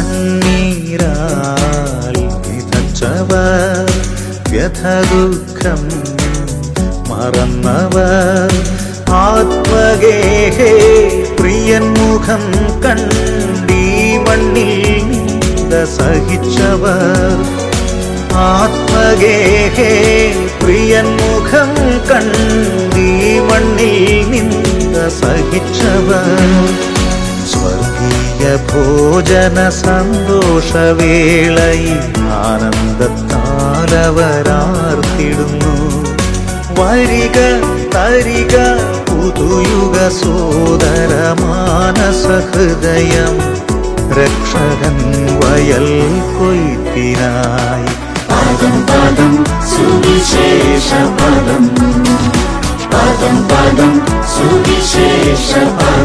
കണ്ണീരാൽ വിതച്ചവർ മറന്നവർ. ആത്മഗേഹേ പ്രിയൻ മുഖം കണ്ടീ മണ്ണിൽ നിന്ദ സഹിച്ചവർ. ആത്മഗേഹേ പ്രിയൻ മുഖം കണ്ടീ മണ്ണിൽ നിന്ദ സഹിച്ചവർ. ഭോജന സന്തോഷവേളയിൽ ആനന്ദത്താലവരാർത്തിടുന്നു. വരിക തരിക പുതുയുഗ സോദരമാനസഹൃദയം മാനസ രക്ഷകൻ വയൽ കൊയ്ത്തിനായി. പദം പദം സുവിശേഷ പദം. പദം പദം സുവിശേഷ പദം.